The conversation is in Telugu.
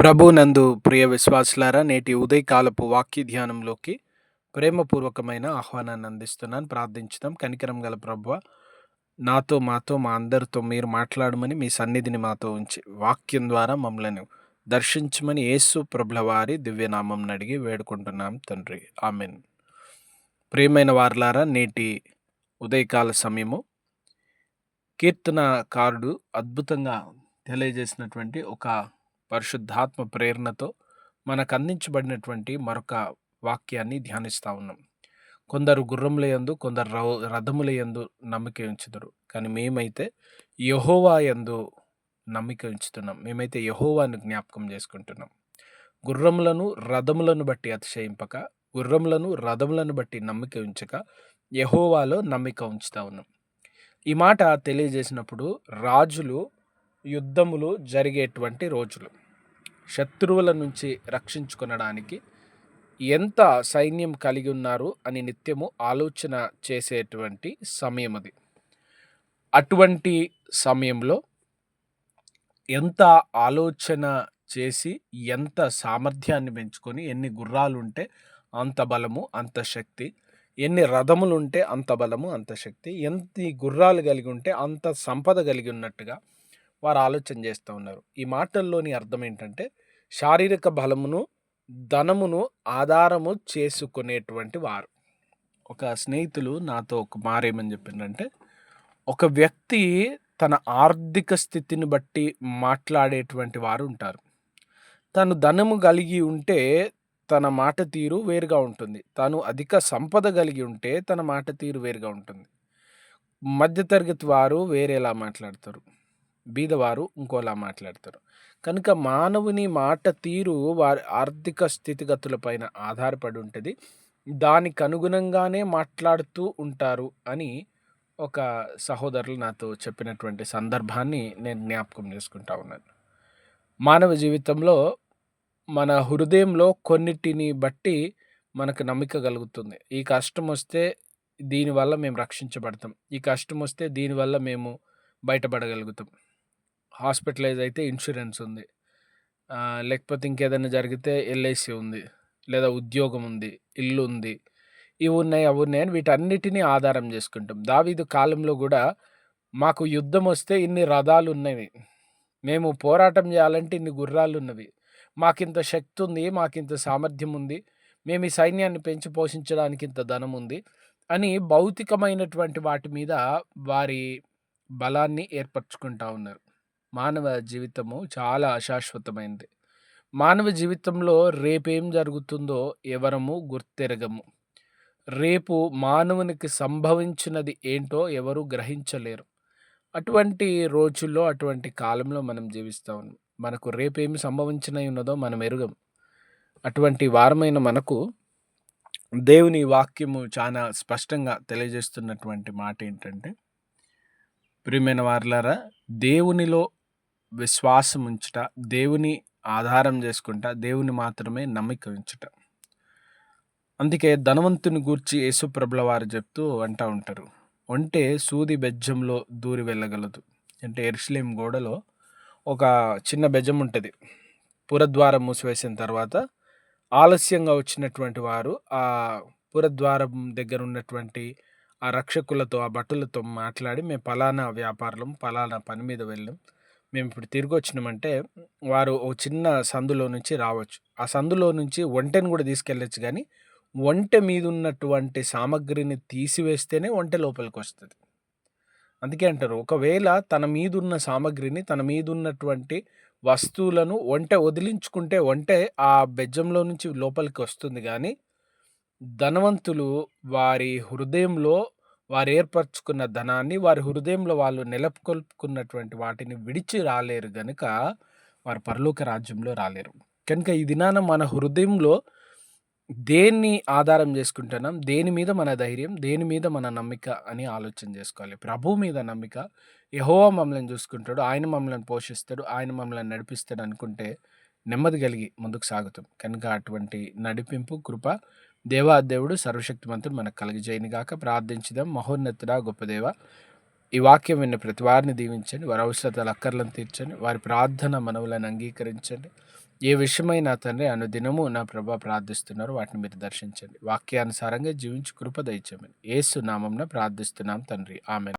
ప్రభునందు ప్రియ విశ్వాసులారా నేటి ఉదయకాలపు వాక్య ధ్యానంలోకి ప్రేమపూర్వకమైన ఆహ్వానాన్ని అందిస్తున్నాను. ప్రార్థించుదాం. కనికరం గల ప్రభు నాతో మాతో మా అందరితో మీరు మాట్లాడమని మీ సన్నిధిని మాతో ఉంచి వాక్యం ద్వారా మమ్మల్ని దర్శించమని యేసు ప్రభుల వారి దివ్యనామం అడిగి వేడుకుంటున్నాం తండ్రి. ఆమెన్. ప్రియమైన వారులారా నేటి ఉదయకాల సమయము కీర్తనకారుడు అద్భుతంగా తెలియజేసినటువంటి ఒక పరిశుద్ధాత్మ ప్రేరణతో మనకు అందించబడినటువంటి మరొక వాక్యాన్ని ధ్యానిస్తూ ఉన్నాం. కొందరు గుర్రముల యందు కొందరు రౌ రథములయందు నమ్మిక ఉంచుతారు కానీ మేమైతే యహోవా యందు నమ్మిక ఉంచుతున్నాం. మేమైతే యహోవాను జ్ఞాపకం చేసుకుంటున్నాం. గుర్రములను రథములను బట్టి అతిశయింపక గుర్రములను రథములను బట్టి నమ్మిక ఉంచక యహోవాలో నమ్మిక ఉంచుతా ఉన్నాం. ఈ మాట తెలియజేసినప్పుడు రాజులు యుద్ధములు జరిగేటువంటి రోజులు. శత్రువుల నుంచి రక్షించుకొనడానికి ఎంత సైన్యం కలిగి ఉన్నారు అని నిత్యము ఆలోచన చేసేటువంటి సమయం అది. అటువంటి సమయంలో ఎంత ఆలోచన చేసి ఎంత సామర్థ్యాన్ని పెంచుకొని ఎన్ని గుర్రాలు ఉంటే అంత బలము అంత శక్తి ఎన్ని రథములు ఉంటే అంత బలము అంత శక్తి ఎంత గుర్రాలు కలిగి ఉంటే అంత సంపద కలిగి ఉన్నట్టుగా వారు ఆలోచన చేస్తూ ఉన్నారు. ఈ మాటల్లోని అర్థం ఏంటంటే శారీరక బలమును ధనమును ఆధారము చేసుకునేటువంటి వారు. ఒక స్నేహితులు నాతో ఒక మారేమని చెప్పిందంటే ఒక వ్యక్తి తన ఆర్థిక స్థితిని బట్టి మాట్లాడేటువంటి వారు ఉంటారు. తను ధనము కలిగి ఉంటే తన మాట తీరు వేరుగా ఉంటుంది. తను అధిక సంపద కలిగి ఉంటే తన మాట తీరు వేరుగా ఉంటుంది. మధ్యతరగతి వారు వేరేలా మాట్లాడతారు. బీదవారు ఇంకోలా మాట్లాడతారు. కనుక మానవుని మాట తీరు వారి ఆర్థిక స్థితిగతులపైన ఆధారపడి ఉంటుంది. దానికి అనుగుణంగానే మాట్లాడుతూ ఉంటారు అని ఒక సహోదరులు నాతో చెప్పినటువంటి సందర్భాన్ని నేను జ్ఞాపకం చేసుకుంటా ఉన్నాను. మానవ జీవితంలో మన హృదయంలో కొన్నిటిని బట్టి మనకు నమ్మిక కలుగుతుంది. ఈ కష్టం వస్తే దీనివల్ల మేము రక్షించబడతాం. ఈ కష్టం వస్తే దీనివల్ల మేము బయటపడగలుగుతాం. హాస్పిటలైజ్ అయితే ఇన్సూరెన్స్ ఉంది. లేకపోతే ఇంకేదైనా జరిగితే ఎల్ఐసి ఉంది లేదా ఉద్యోగం ఉంది ఇల్లు ఉంది ఇవి ఉన్నాయి అవి ఉన్నాయి అని వీటన్నిటిని ఆధారం చేసుకుంటాం. దావీదు కాలంలో కూడా మాకు యుద్ధం వస్తే ఇన్ని రథాలు ఉన్నవి. మేము పోరాటం చేయాలంటే ఇన్ని గుర్రాలు ఉన్నవి. మాకింత శక్తి ఉంది మాకింత సామర్థ్యం ఉంది మేము ఈ సైన్యాన్ని పెంచి పోషించడానికి ఇంత ధనం ఉంది అని భౌతికమైనటువంటి వాటి మీద వారి బలాన్ని ఏర్పరచుకుంటా ఉన్నారు. మానవ జీవితము చాలా అశాశ్వతమైంది. మానవ జీవితంలో రేపేం జరుగుతుందో ఎవరము గుర్తెరగము. రేపు మానవునికి సంభవించినది ఏంటో ఎవరు గ్రహించలేరు. అటువంటి రోజుల్లో అటువంటి కాలంలో మనం జీవిస్తూ ఉన్నాం. మనకు రేపేమి సంభవించినవి ఉన్నదో మనం ఎరుగం. అటువంటి వారమైన మనకు దేవుని వాక్యము చాలా స్పష్టంగా తెలియజేస్తున్నటువంటి మాట ఏంటంటే ప్రియమైన వార్లారా దేవునిలో విశ్వాసం ఉంచుట దేవుని ఆధారం చేసుకుంటా దేవుని మాత్రమే నమ్మిక ఉంచుట. అందుకే ధనవంతుని గూర్చి యేసుప్రభుల వారు చెప్తూ అంటూ ఉంటారు. ఒంటే సూది బెజ్జంలో దూరి వెళ్ళగలదు. అంటే ఎరుసలేం గోడలో ఒక చిన్న బెజ్జం ఉంటుంది. పురద్వారం మూసివేసిన తర్వాత ఆలస్యంగా వచ్చినటువంటి వారు ఆ పురద్వారం దగ్గర ఉన్నటువంటి ఆ రక్షకులతో ఆ భటులతో మాట్లాడి మేము పలానా వ్యాపారం పలానా పని మీద వెళ్ళాం. మేము ఇప్పుడు తిరిగి వచ్చినామంటే వారు ఓ చిన్న సందులో నుంచి రావచ్చు. ఆ సందులో నుంచి ఒంటెను కూడా తీసుకెళ్ళచ్చు కానీ ఒంటె మీద ఉన్నటువంటి సామగ్రిని తీసివేస్తేనే ఒంటె లోపలికి వస్తుంది అందుకే అంటారు ఒకవేళ తన మీద ఉన్న సామగ్రిని తన మీద ఉన్నటువంటి వస్తువులను ఒంటె వదిలించుకుంటే ఒంటె ఆ బెజ్జంలో నుంచి లోపలికి వస్తుంది కానీ ధనవంతులు వారి హృదయంలో వారు ఏర్పరచుకున్న ధనాన్ని వారి హృదయంలో వాళ్ళు నెలకొల్పుకున్నటువంటి వాటిని విడిచి రాలేరు గనుక వారు పరలోక రాజ్యంలో రాలేరు. కనుక ఈ దినాన మన హృదయంలో దేన్ని ఆధారం చేసుకుంటున్నాం? దేని మీద మన ధైర్యం? దేని మీద మన నమ్మిక? అని ఆలోచన చేసుకోవాలి. ప్రభు మీద నమ్మిక. యహోవ మమ్మల్ని చూసుకుంటాడు. ఆయన మమ్మల్ని పోషిస్తాడు. ఆయన మమ్మల్ని నడిపిస్తాడు అనుకుంటే నెమ్మది కలిగి ముందుకు సాగుతాం. కనుక అటువంటి నడిపింపు కృప దేవా దేవుడు సర్వశక్తిమంతుడు మనకు కలిగజేయని గాక ప్రార్థించుదాం. మహోన్నతుడా గొప్పదేవ ఈ వాక్యం విన్న ప్రతి వారిని దీవించండి. వారి అవసరతల అక్కర్లను తీర్చండి. వారి ప్రార్థన మనవులను అంగీకరించండి. ఏ విషయమైనా తండ్రి అనుదినము నా ప్రభా ప్రార్థిస్తున్నారు. వాటిని మీరు దర్శించండి. వాక్యానుసారంగా జీవించి కృప దయచేయమని. ఏసు నామంన ప్రార్థిస్తున్నాం తండ్రి. ఆమె